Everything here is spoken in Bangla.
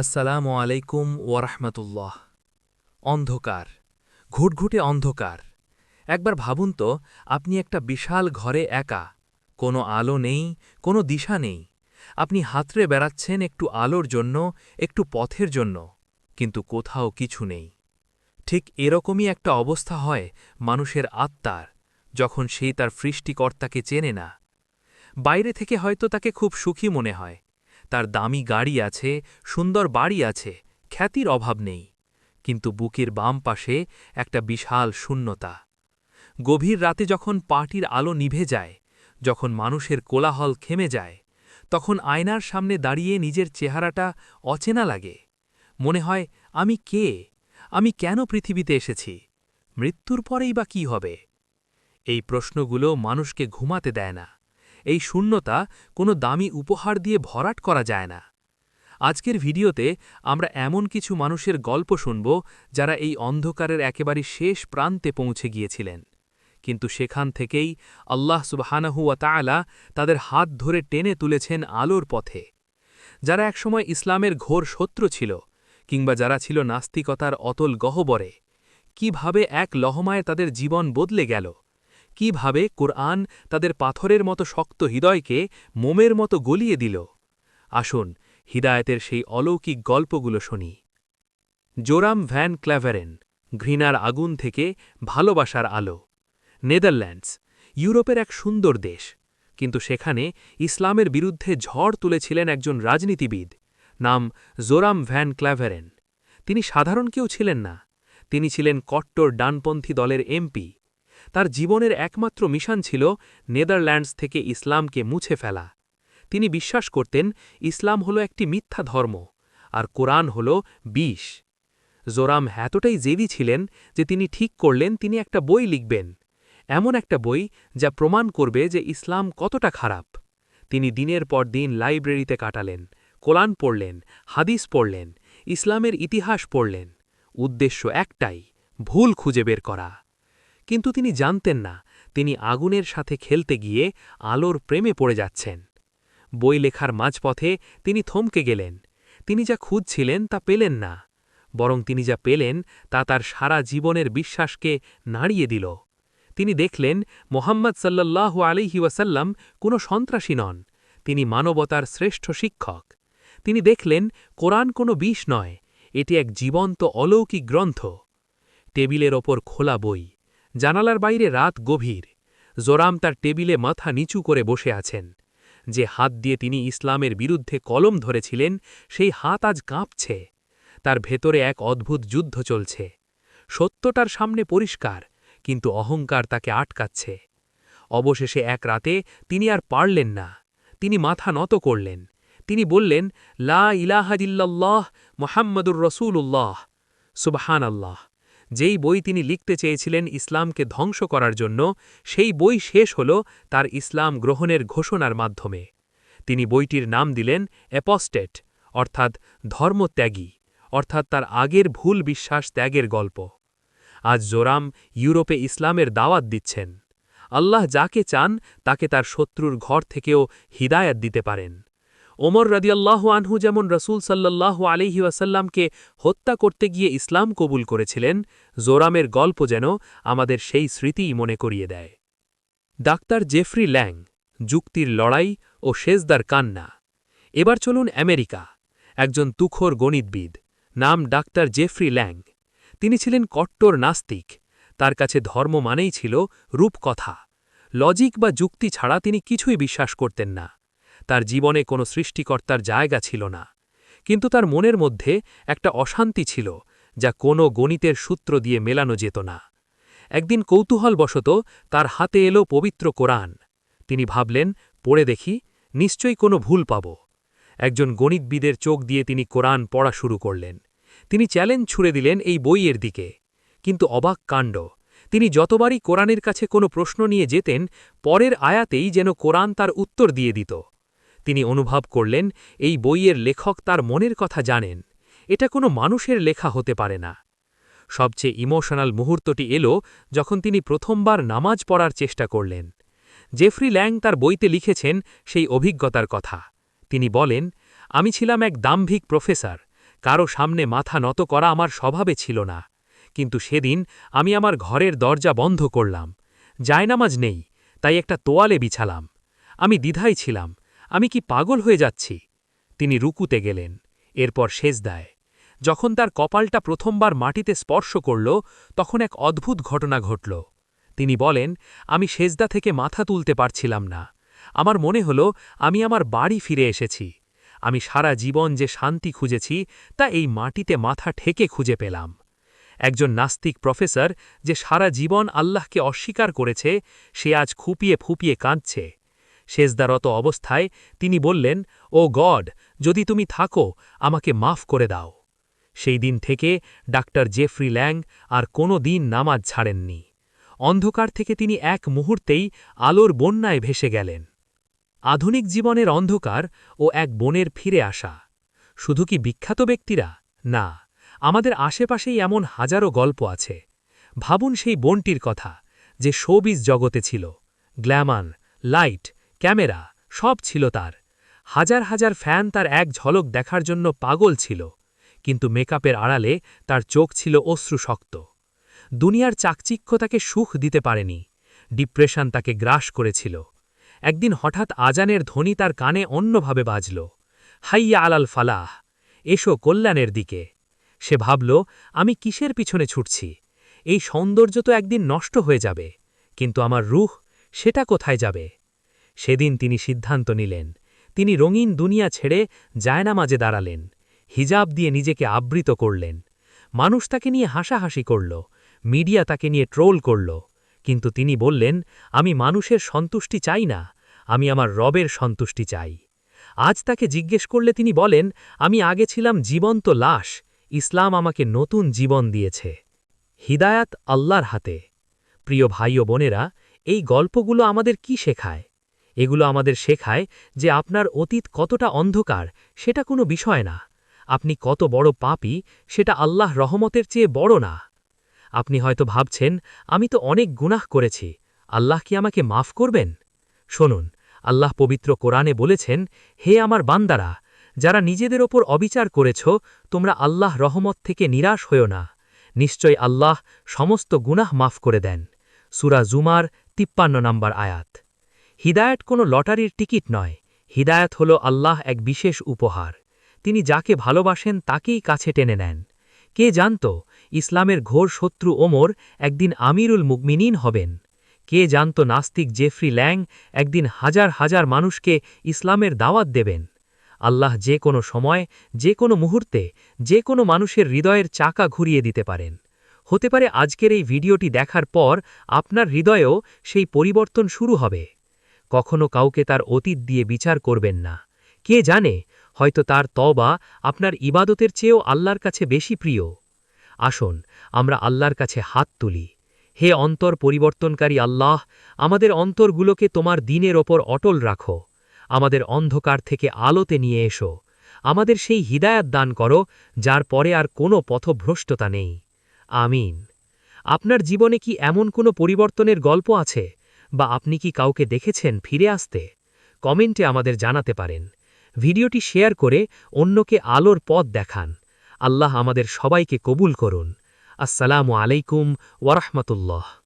আসসালামু আলাইকুম ওরহমতুল্লাহ অন্ধকার, ঘুটঘুটে অন্ধকার। একবার ভাবুন তো, আপনি একটা বিশাল ঘরে একা, কোনো আলো নেই, কোনো দিশা নেই। আপনি হাতড়ে বেড়াচ্ছেন একটু আলোর জন্য, একটু পথের জন্য, কিন্তু কোথাও কিছু নেই। ঠিক এরকমই একটা অবস্থা হয় মানুষের আত্মার, যখন সেই তার সৃষ্টিকর্তাকে চেনে না। বাইরে থেকে হয়তো তাকে খুব সুখী মনে হয় তার দামি গাড়ি আছে, সুন্দর বাড়ি আছে, খ্যাতির অভাব নেই। কিন্তু বুকের বাম পাশে একটা বিশাল শূন্যতা। গভীর রাতে যখন পার্টির আলো নিভে যায়, যখন মানুষের কোলাহল থেমে যায়, তখন আয়নার সামনে দাঁড়িয়ে নিজের চেহারাটা অচেনা লাগে। মনে হয়, আমি কে? আমি কেন পৃথিবীতে এসেছি? মৃত্যুর পরেই বা কি হবে? এই প্রশ্নগুলো মানুষকে ঘুমাতে দেয় না। এই শূন্যতা কোনো দামি উপহার দিয়ে ভরাট করা যায় না। আজকের ভিডিওতে আমরা এমন কিছু মানুষের গল্প শুনব যারা এই অন্ধকারের একেবারে শেষ প্রান্তে পৌঁছে গিয়েছিলেন। কিন্তু সেখান থেকেই আল্লাহ সুবাহানাহুয়া তালা তাদের হাত ধরে টেনে তুলেছেন আলোর পথে। যারা একসময় ইসলামের ঘোর শত্রু ছিল কিংবা যারা ছিল নাস্তিকতার অতল গহবরে, কীভাবে এক লহমায় তাদের জীবন বদলে গেল কীভাবে কোরআন তাদের পাথরের মতো শক্ত হৃদয়কে মোমের মতো গলিয়ে দিল। আসুন হিদায়তের সেই অলৌকিক গল্পগুলো শুনি। জোরাম ভ্যান ক্ল্যাভারেন ঘৃণার আগুন থেকে ভালোবাসার আলো। নেদারল্যান্ডস, ইউরোপের এক সুন্দর দেশ, কিন্তু সেখানে ইসলামের বিরুদ্ধে ঝড় তুলেছিলেন একজন রাজনীতিবিদ নাম জোরাম ভ্যান ক্ল্যাভারেন তিনি সাধারণ কেউ ছিলেন না। তিনি ছিলেন কট্টর ডানপন্থী দলের এমপি। তার জীবনের একমাত্র মিশন ছিল নেদারল্যান্ডস থেকে ইসলামকে মুছে ফেলা। তিনি বিশ্বাস করতেন, ইসলাম হল একটি মিথ্যা ধর্ম, আর কোরআন হল বিষ। জোরাম এতটাই জেদি ছিলেন যে তিনি ঠিক করলেন, তিনি একটা বই লিখবেন। এমন একটা বই যা প্রমাণ করবে যে ইসলাম কতটা খারাপ। তিনি দিনের পর দিন লাইব্রেরিতে কাটালেন, কোলান পড়লেন, হাদিস পড়লেন, ইসলামের ইতিহাস পড়লেন। উদ্দেশ্য একটাই, ভুল খুঁজে বের করা। কিন্তু তিনি জানতেন না, তিনি আগুনের সাথে খেলতে গিয়ে আলোর প্রেমে পড়ে যাচ্ছেন। বই লেখার মাঝপথে তিনি থমকে গেলেন। তিনি যা খুঁজছিলেন তা পেলেন না, বরং তিনি যা পেলেন তা তার সারা জীবনের বিশ্বাসকে নাড়িয়ে দিল। তিনি দেখলেন, মোহাম্মদ সাল্লাহ আলিহি ওয়াসাল্লাম কোনো সন্ত্রাসী নন, তিনি মানবতার শ্রেষ্ঠ শিক্ষক। তিনি দেখলেন, কোরআন কোনো বিষ নয়, এটি এক জীবন্ত অলৌকিক গ্রন্থ। টেবিলের ওপর খোলা বই। জানালার বাইরে রাত গভীর। জোরাম তার টেবিলে মাথা নিচু করে বসে আছেন। যে হাত দিয়ে তিনি ইসলামের বিরুদ্ধে কলম ধরেছিলেন, সেই হাত আজ কাঁপছে। তার ভেতরে এক অদ্ভুত যুদ্ধ চলছে। সত্যটার সামনে পরিষ্কার, কিন্তু অহংকার তাকে আটকাচ্ছে। অবশেষে এক রাতে তিনি আর পারলেন না। তিনি মাথা নত করলেন। তিনি বললেন, লা ইলাহাদিল্লাহ মোহাম্মদুর রসুল্লাহ সুবহান আল্লাহ যেই বই তিনি লিখতে চেয়েছিলেন ইসলামকে ধ্বংস করার জন্য, সেই বই শেষ হল তার ইসলাম গ্রহণের ঘোষণার মাধ্যমে। তিনি বইটির নাম দিলেন অ্যাপস্টেট, অর্থাৎ ধর্মত্যাগী, অর্থাৎ তার আগের ভুল বিশ্বাস ত্যাগের গল্প। আজ জোরাম ইউরোপে ইসলামের দাওয়াত দিচ্ছেন। আল্লাহ যাকে চান, তাকে তার শত্রুর ঘর থেকেও হিদায়াত দিতে পারেন। ওমর রদিয়াল্লাহ আনহু যেমন রসুল সাল্লাহ আলিহি ওয়াসাল্লামকে হত্যা করতে গিয়ে ইসলাম কবুল করেছিলেন, জোরামের গল্প যেন আমাদের সেই স্মৃতিই মনে করিয়ে দেয়। ডাক্তার জেফরি ল্যাং, যুক্তির লড়াই ও শেজদার কান্না। এবার চলুন আমেরিকা, একজন তুখোর গণিতবিদ নাম ডাক্তার জেফরি ল্যাং। তিনি ছিলেন কট্টর নাস্তিক, তার কাছে ধর্ম মানেই ছিল রূপকথা। লজিক বা যুক্তি ছাড়া তিনি কিছুই বিশ্বাস করতেন না। তার জীবনে কোনো সৃষ্টিকর্তার জায়গা ছিল না। কিন্তু তার মনের মধ্যে একটা অশান্তি ছিল, যা কোনো গণিতের সূত্র দিয়ে মেলানো যেত না। একদিন কৌতূহলবশত তার হাতে এলো পবিত্র কোরআন। তিনি ভাবলেন, পড়ে দেখি, নিশ্চয়ই কোনো ভুল পাব। একজন গণিতবিদের চোখ দিয়ে তিনি কোরআন পড়া শুরু করলেন। তিনি চ্যালেঞ্জ ছুড়ে দিলেন এই বইয়ের দিকে। কিন্তু অবাক কাণ্ড, তিনি যতবারই কোরআনের কাছে কোনো প্রশ্ন নিয়ে যেতেন, পরের আয়াতেই যেন কোরআন তার উত্তর দিয়ে দিত। তিনি অনুভব করলেন, এই বইয়ের লেখক তার মনের কথা জানেন। এটা কোনো মানুষের লেখা হতে পারে না। সবচেয়ে ইমোশনাল মুহূর্তটি এলো যখন তিনি প্রথমবার নামাজ পড়ার চেষ্টা করলেন। জেফরি ল্যাং তার বইতে লিখেছেন সেই অভিজ্ঞতার কথা। তিনি বলেন, আমি ছিলাম এক দাম্ভিক প্রফেসর। কারও সামনে মাথা নত করা আমার স্বভাবে ছিল না। কিন্তু সেদিন আমি আমার ঘরের দরজা বন্ধ করলাম। জায়নামাজ নেই, তাই একটা তোয়ালে বিছালাম। আমি দ্বিধায় ছিলাম। আমি কি পাগল হয়ে যাচ্ছি? তিনি রুকুতে গেলেন, এরপর সেজদায়। যখন তার কপালটা প্রথমবার মাটিতে স্পর্শ করল, তখন এক অদ্ভুত ঘটনা ঘটল। তিনি বলেন, আমি সেজদা থেকে মাথা তুলতে পারছিলাম না। আমার মনে হল, আমি আমার বাড়ি ফিরে এসেছি। আমি সারা জীবন যে শান্তি খুঁজেছি, তা এই মাটিতে মাথা ঠেকে খুঁজে পেলাম। একজন নাস্তিক প্রফেসর যে সারা জীবন আল্লাহকে অস্বীকার করেছে, সে আজ খুপিয়ে ফুপিয়ে কাঁদছে। সেজদারত অবস্থায় তিনি বললেন, ও গড, যদি তুমি থাকো, আমাকে মাফ করে দাও। সেই দিন থেকে ডাক্তার জেফ্রি ল্যাং আর কোনো দিন নামাজ ছাড়েননি। অন্ধকার থেকে তিনি এক মুহূর্তেই আলোর বন্যায় ভেসে গেলেন। আধুনিক জীবনের অন্ধকার ও এক বনের ফিরে আসা। শুধু কি বিখ্যাত ব্যক্তিরা? না, আমাদের আশেপাশেই এমন হাজারো গল্প আছে। ভাবুন সেই বনটির কথা, যে শোবিজ জগতে ছিল। গ্ল্যামান লাইট ক্যামেরা, সব ছিল তার। হাজার হাজার ফ্যান তার এক ঝলক দেখার জন্য পাগল ছিল, কিন্তু মেকআপের আড়ালে তার চোখ ছিল অশ্রুশক্ত দুনিয়ার চাকচিক্য তাকে সুখ দিতে পারেনি, ডিপ্রেশন তাকে গ্রাস করেছিল। একদিন হঠাৎ আজানের ধ্বনি তার কানে অন্যভাবে বাজল, হাইয়া আলাল ফালাহ, এসো কল্যাণের দিকে। সে ভাবল, আমি কিসের পিছনে ছুটছি? এই সৌন্দর্য তো একদিন নষ্ট হয়ে যাবে, কিন্তু আমার রুহ সেটা কোথায় যাবে? সেদিন তিনি সিদ্ধান্ত নিলেন। তিনি রঙিন দুনিয়া ছেড়ে জায়নামাজে দাঁড়ালেন। হিজাব দিয়ে নিজেকে আবৃত করলেন। মানুষ তাকে নিয়ে হাসাহাসি করল। মিডিয়া তাকে নিয়ে ট্রোল করল। কিন্তু তিনি বললেন, আমি মানুষের সন্তুষ্টি চাই না। আমি আমার রবের সন্তুষ্টি চাই। আজ তাকে জিজ্ঞেস করলে তিনি বলেন, আমি আগে ছিলাম জীবন্ত লাশ। ইসলাম আমাকে নতুন জীবন দিয়েছে। হিদায়াত আল্লাহর হাতে। প্রিয় ভাই ও বোনেরা, এই গল্পগুলো আমাদের কি শেখায়? এগুলো আমাদের শেখায় যে আপনার অতীত কতটা অন্ধকার, সেটা কোনো বিষয় না। আপনি কত বড় পাপী, সেটা আল্লাহ রহমতের চেয়ে বড় না। আপনি হয়তো ভাবছেন, আমি তো অনেক গুনাহ করেছি, আল্লাহ কি আমাকে মাফ করবেন? শুনুন, আল্লাহ পবিত্র কোরআনে বলেছেন, হে আমার বান্দারা, যারা নিজেদের ওপর অবিচার করেছ, তোমরা আল্লাহ রহমত থেকে নিরাশ হও না। নিশ্চয় আল্লাহ সমস্ত গুনাহ মাফ করে দেন। সুরা জুমার তিপ্পান্ন নম্বর আয়াত। হিদায়ত কোনো লটারির টিকিট নয়, হিদায়ত হল আল্লাহ এক বিশেষ উপহার। তিনি যাকে ভালোবাসেন তাকেই কাছে টেনে নেন। কে জানত, ইসলামের ঘোর শত্রু ওমর একদিন আমিরুল মুকমিনিন হবেন। কে জানত নাস্তিক জেফ্রি ল্যাং একদিন হাজার হাজার মানুষকে ইসলামের দাওয়াত দেবেন। আল্লাহ যে কোনো সময়, যে কোনো মুহূর্তে, যে কোনো মানুষের হৃদয়ের চাকা ঘুরিয়ে দিতে পারেন। হতে পারে আজকের এই ভিডিওটি দেখার পর আপনার হৃদয়েও সেই পরিবর্তন শুরু হবে। কখনো কাউকে তার অতীত দিয়ে বিচার করবেন না। কে জানে, হয়তো তার তবা আপনার ইবাদতের চেয়েও আল্লাহর কাছে বেশি প্রিয়। আসুন, আমরা আল্লাহর কাছে হাত তুলি। হে অন্তর পরিবর্তনকারী আল্লাহ, আমাদের অন্তরগুলোকে তোমার দিনের ওপর অটল রাখো। আমাদের অন্ধকার থেকে আলোতে নিয়ে এসো। আমাদের সেই হিদায়াত দান করো, যার পরে আর কোনো পথভ্রষ্টতা নেই। আমিন। আপনার জীবনে কি এমন কোনো পরিবর্তনের গল্প আছে? বা আপনি কি কাউকে দেখেছেন ফিরে আসতে? কমেন্টে আমাদের জানাতে পারেন। ভিডিওটি শেয়ার করে অন্যকে আলোর পথ দেখান। আল্লাহ আমাদের সবাইকে কবুল করুন। আসসালামু আলাইকুম ওরহমতুল্লাহ